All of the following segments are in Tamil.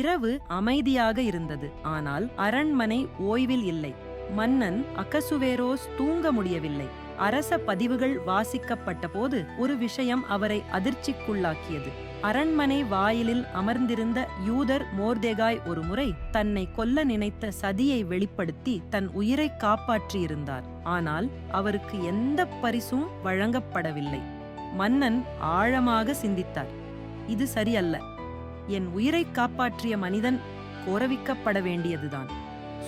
இரவு அமைதியாக இருந்தது. ஆனால் அரண்மனை ஓய்வில் இல்லை. மன்னன் அகசுவேரோஸ் தூங்க முடியவில்லை. அரச பதிவுகள் வாசிக்கப்பட்ட போது ஒரு விஷயம் அவரை அதிர்ச்சிக்குள்ளாக்கியது. அரண்மனை வாயிலில் அமர்ந்திருந்த யூதர் மோர்தேகாய் ஒருமுறை தன்னை கொல்ல நினைத்த சதியை வெளிப்படுத்தி தன் உயிரை காப்பாற்றியிருந்தார். ஆனால் அவருக்கு எந்த பரிசும் வழங்கப்படவில்லை. மன்னன் ஆழமாக சிந்தித்தார். இது சரியல்ல. என் உயிரை காப்பாற்றிய மனிதன் கோரவிக்கப்பட வேண்டியதுதான்.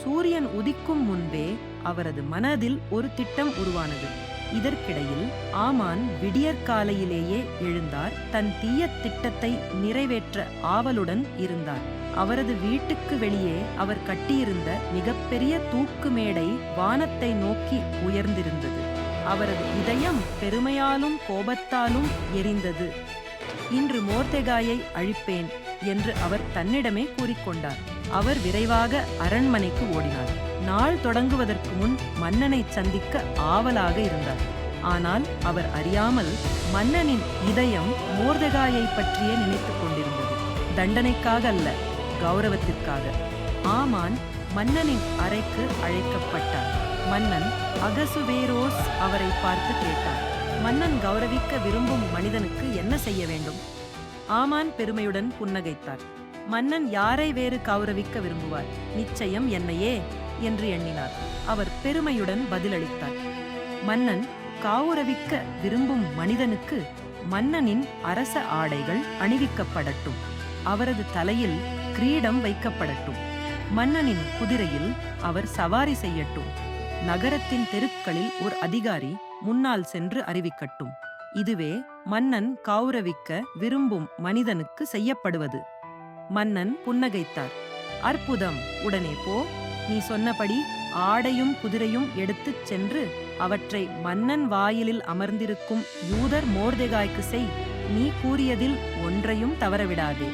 சூரியன் உதிக்கும் முன்பே அவரது மனதில் ஒரு திட்டம் உருவானது. இதற்கிடையில் ஆமான் விடியற்காலையிலேயே எழுந்தார். தன் தீய திட்டத்தை நிறைவேற்ற ஆவலுடன் இருந்தார். அவரது வீட்டுக்கு வெளியே அவர் கட்டியிருந்த மிகப்பெரிய தூக்கு மேடை வானத்தை நோக்கி உயர்ந்திருந்தது. அவரது இதயம் பெருமையாலும் கோபத்தாலும் எரிந்தது. இன்று மோர்தெகாயை அழிப்பேன். என்று அவர் தன்னிடமே கூறிக்கொண்டார். அவர் விரைவாக அரண்மனைக்கு ஓடினார். நாள் தொடங்குவதற்கு முன் மன்னனை சந்திக்க ஆவலாக இருந்தார். ஆனால் அவர் அறியாமல் மன்னனின் இதயம் மோர்தகாயை பற்றியே நினைத்துக் கொண்டிருந்தது. தண்டனைக்காக அல்ல கௌரவத்திற்காக. ஆமான் மன்னனின் அறைக்கு அழைக்கப்பட்டார் மன்னன் அகசுவேரோஸ் அவரை பார்த்து கேட்டார் மன்னன் கௌரவிக்க விரும்பும் மனிதனுக்கு என்ன செய்ய வேண்டும்? ஆமான் பெருமையுடன் புன்னகைத்தார். மன்னன் யாரை வேறு கௌரவிக்க விரும்புவார்? நிச்சயம் என்னையே என்று எண்ணினார். அவர் பெருமையுடன் பதிலளித்தார். மன்னன் கௌரவிக்க விரும்பும் மனிதனுக்கு மன்னனின் அரச ஆடைகள் அணிவிக்கப்படட்டும். அவரது தலையில் கிரீடம் வைக்கப்படட்டும். மன்னனின் குதிரையில் அவர் சவாரி செய்யட்டும். நகரத்தின் தெருக்களில் ஒரு அதிகாரி முன்னால் சென்று அறிவிக்கட்டும். இதுவே மன்னன் கௌரவிக்க விரும்பும் மனிதனுக்கு செய்யப்படுவது. மன்னன் புன்னகைத்தார். அற்புதம் உடனே போ. நீ சொன்னபடி ஆடையும் குதிரையும் எடுத்துச் சென்று அவற்றை மன்னன் வாயிலில் அமர்ந்திருக்கும் யூதர் மோர்தெகாய்க்கு செய். நீ கூறியதில் ஒன்றையும் தவறவிடாதே.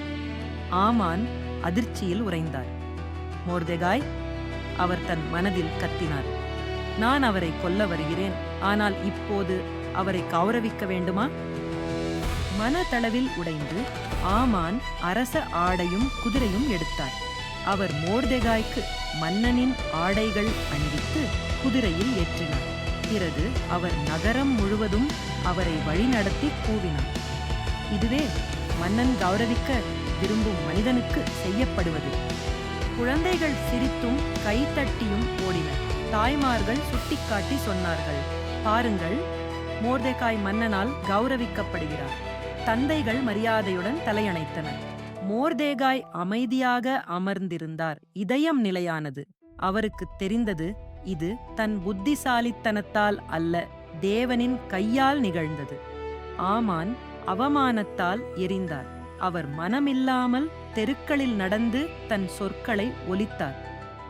ஆமான் அதிர்ச்சியில் உறைந்தார். மோர்தெகாய் அவர் தன் மனதில் கத்தினார். நான் அவரை கொல்ல வருகிறேன். ஆனால் இப்போது அவரை கௌரவிக்க வேண்டுமா? மனதளவில் உடைந்து ஆமான் அரச ஆடையும் குதிரையும் எடுத்தார். அவர் மோர்தெகாய்க்கு மன்னனின் ஆடைகள் அணிவித்து குதிரையில் ஏற்றினார். பிறகு அவர் நகரம் முழுவதும் அவரை வழிநடத்தி கூவினார். இதுவே மன்னன் கௌரவிக்க விரும்பும் மனிதனுக்கு செய்யப்படுவது. குழந்தைகள் சிரித்தும் கைத்தட்டியும் ஓடினர். தாய்மார்கள் சுட்டிக்காட்டி சொன்னார்கள் பாருங்கள் மோர்தெகாய் மன்னனால் கௌரவிக்கப்படுகிறார். தந்தைகள் மரியாதையுடன் தலையணைத்தனர். மோர்தேகாய் அமைதியாக அமர்ந்திருந்தார். இதயம் நிலையானது. அவருக்கு தெரிந்தது இது தன் புத்திசாலித்தனத்தால் அல்ல தேவனின் கையால் நிகழ்ந்தது. ஆமான் அவமானத்தால் எரிந்தார். அவர் மனமில்லாமல் தெருக்களில் நடந்து தன் சொற்களை ஒலித்தார்.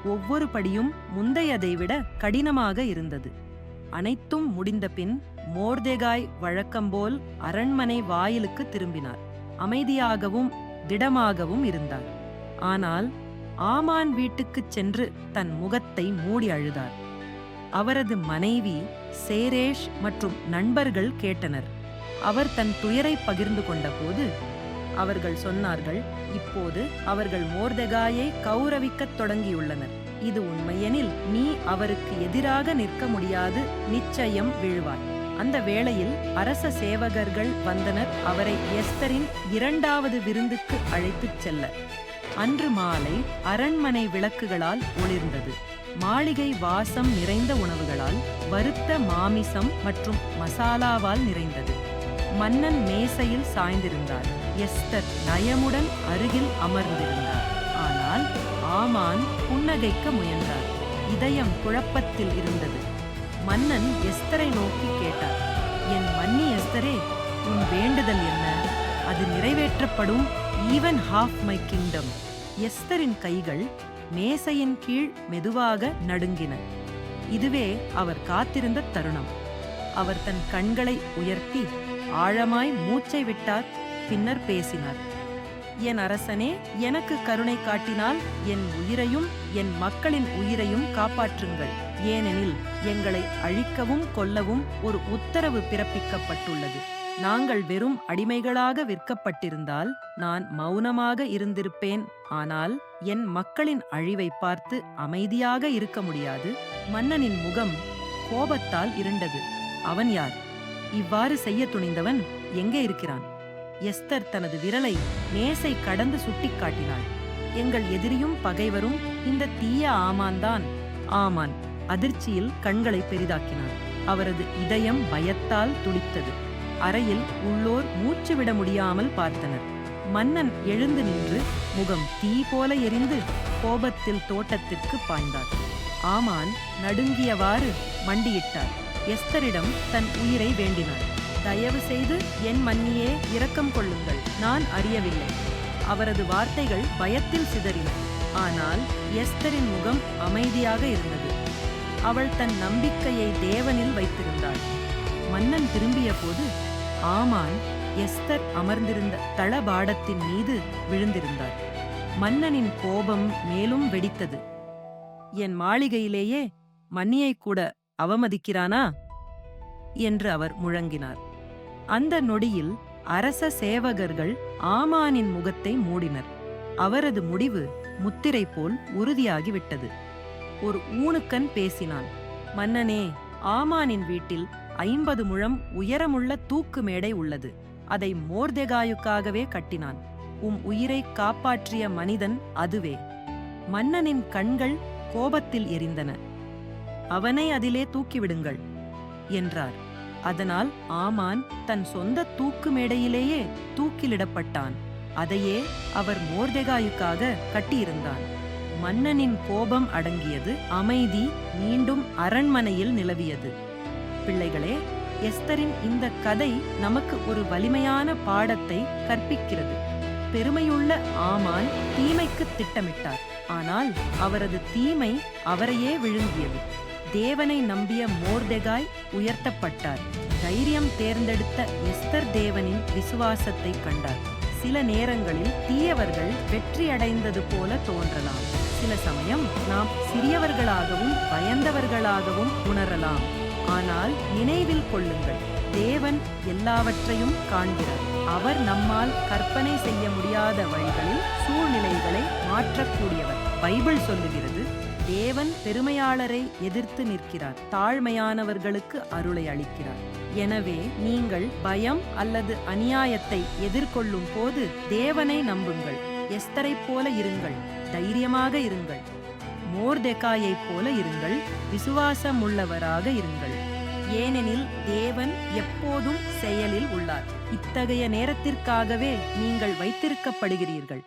ஒவ்வொரு படியும் முந்தையதை விட கடினமாக இருந்தது. அனைத்தும் முடிந்தபின் மோர்தேகாய் வழக்கம்போல் அரண்மனை வாயிலுக்கு திரும்பினார். அமைதியாகவும் திடமாகவும் இருந்தார். ஆனால் ஆமான் வீட்டுக்குச் சென்று தன் முகத்தை மூடி அழுதார். அவரது மனைவி சேரேஷ் மற்றும் நண்பர்கள் கேட்டனர். அவர் தன் துயரை பகிர்ந்து கொண்டபோது அவர்கள் சொன்னார்கள் இப்போது அவர்கள் மோர்தெகாயை கௌரவிக்கத் தொடங்கியுள்ளனர். இது உண்மையெனில் நீ அவருக்கு எதிராக நிற்க முடியாது. நிச்சயம் விழுவாய். அந்த வேளையில் அரச சேவகர்கள் வந்தனர். அவரை எஸ்தரின் இரண்டாவது விருந்துக்கு அழைத்துச் செல்ல. அன்று மாலை அரண்மனை விளக்குகளால் ஒளிர்ந்தது. மாளிகை வாசம் நிறைந்த உணவுகளால் வறுத்த மாமிசம் மற்றும் மசாலாவால் நிறைந்தது. மன்னன் மேசையில் சாய்ந்திருந்தார். எஸ்தர் நயமுடன் அருகில் அமர்ந்திருந்தார். ஆனால் ஆமான் புன்னகைக்க முயன்றார். இதயம் குழப்பத்தில் இருந்தது. மன்னன் எஸ்தரை நோக்கி கேட்டார். என் மன்னி எஸ்தரே உன் வேண்டுதல் என்ன? அது நிறைவேற்றப்படும் ஈவன் ஹாஃப் மை கிங்டம் எஸ்தரின் கைகள் மேசையின் கீழ் மெதுவாக நடுங்கின. இதுவே அவர் காத்திருந்த தருணம். அவர் தன் கண்களை உயர்த்தி ஆழமாய் மூச்சை விட்டார் பின்னர் பேசினார். என் அரசனே எனக்கு கருணை காட்டினால் என் உயிரையும் என் மக்களின் உயிரையும் காப்பாற்றுங்கள். ஏனெனில் எங்களை அழிக்கவும் கொல்லவும் ஒரு உத்தரவு பிறப்பிக்கப்பட்டுள்ளது. நாங்கள் வெறும் அடிமைகளாக விற்கப்பட்டிருந்தால் நான் மௌனமாக இருந்திருப்பேன். ஆனால் என் மக்களின் அழிவை பார்த்து அமைதியாக இருக்க முடியாது. மன்னனின் முகம் கோபத்தால் இருண்டது. அவன் யார்? இவ்வாறு செய்ய துணிந்தவன் எங்கே இருக்கிறான்? எஸ்தர் தனது விரலை நேசை கடந்து சுட்டிக்காட்டினாள் எங்கள் எதிரியும் பகைவரும் இந்த தீய ஆமான்தான். ஆமான் அதிர்ச்சியில் கண்களை பெரிதாக்கினான். அவரது இதயம் பயத்தால் துடித்தது அறையில் உள்ளோர் மூச்சு விட முடியாமல் பார்த்தனர். மன்னன் எழுந்து நின்று முகம் தீ போல எரிந்து கோபத்தில் தோட்டத்திற்கு பாய்ந்தார். ஆமான் நடுங்கியவாறு மண்டியிட்டார். எஸ்தரிடம் தன் உயிரை வேண்டினார் தயவு செய்து என் மன்னியே இரக்கம் கொள்ளுங்கள். நான் அறியவில்லை. அவரது வார்த்தைகள் பயத்தில் சிதறின. ஆனால் எஸ்தரின் முகம் அமைதியாக இருந்தது. அவள் தன் நம்பிக்கையை தேவனில் வைத்திருந்தாள். மன்னன் திரும்பிய போது ஆமான் எஸ்தர் அமர்ந்திருந்த தளபாடத்தின் மீது விழுந்திருந்தார். மன்னனின் கோபம் மேலும் வெடித்தது. என் மாளிகையிலேயே மன்னியை கூட அவமதிக்கிறானா? என்று அவர் முழங்கினார். அந்த நொடியில் அரச சேவகர்கள் ஆமானின் முகத்தை மூடினர். அவரது முடிவு முத்திரை போல் உறுதியாகிவிட்டது. ஒரு ஊனுக்கன் பேசினான் மன்னனே ஆமானின் வீட்டில் ஐம்பது முழம் உயரமுள்ள தூக்கு மேடை உள்ளது. அதை மோர்தெகாயுக்காகவே கட்டினான். உம் உயிரை காப்பாற்றிய மனிதன் அதுவே மன்னனின் கண்கள் கோபத்தில் எரிந்தன. அவனை அதிலே தூக்கிவிடுங்கள் என்றார். அதனால் ஆமான் தன் சொந்த தூக்கு மேடையிலேயே தூக்கிலிடப்பட்டான். அதையே அவர் மோர்தெகாயுக்காக கட்டியிருந்தான். மன்னனின் கோபம் அடங்கியது அமைதி மீண்டும் அரண்மனையில் நிலவியது. பிள்ளைகளே எஸ்தரின் இந்த கதை நமக்கு ஒரு வலிமையான பாடத்தை கற்பிக்கிறது. பெருமையுள்ள ஆமான் தீமைக்கு திட்டமிட்டார். ஆனால் அவரது தீமை அவரையே விழுங்கியது. தேவனை நம்பிய மோர்தெகாய் உயர்த்தப்பட்டார். தைரியம் தேர்ந்தெடுத்த எஸ்தர் தேவனின் விசுவாசத்தை கண்டார். சில நேரங்களில் தீயவர்கள் வெற்றி அடைந்தது போல தோன்றலாம். சில சமயம் நாம் சிறியவர்களாகவும் பயந்தவர்களாகவும் உணரலாம். ஆனால் நினைவில் கொள்ளுங்கள் தேவன் எல்லாவற்றையும் காண்கிறார். அவர் நம்மால் கற்பனை செய்ய முடியாத வழிகளில் சூழ்நிலைகளை மாற்றக்கூடியவர். பைபிள் சொல்லுகிறது தேவன் பெருமையாளரை எதிர்த்து நிற்கிறார். தாழ்மையானவர்களுக்கு அருளை அளிக்கிறார். எனவே நீங்கள் பயம் அல்லது அநியாயத்தை எதிர்கொள்ளும் போது தேவனை நம்புங்கள். எஸ்தரைப் போல இருங்கள். தைரியமாக இருங்கள். மோர்தெகாயைப் போல இருங்கள். விசுவாசமுள்ளவராக இருங்கள். ஏனெனில் தேவன் எப்போதும் செயலில் உள்ளார். இத்தகைய நேரத்திற்காகவே நீங்கள் வைத்திருக்கப்படுகிறீர்கள்.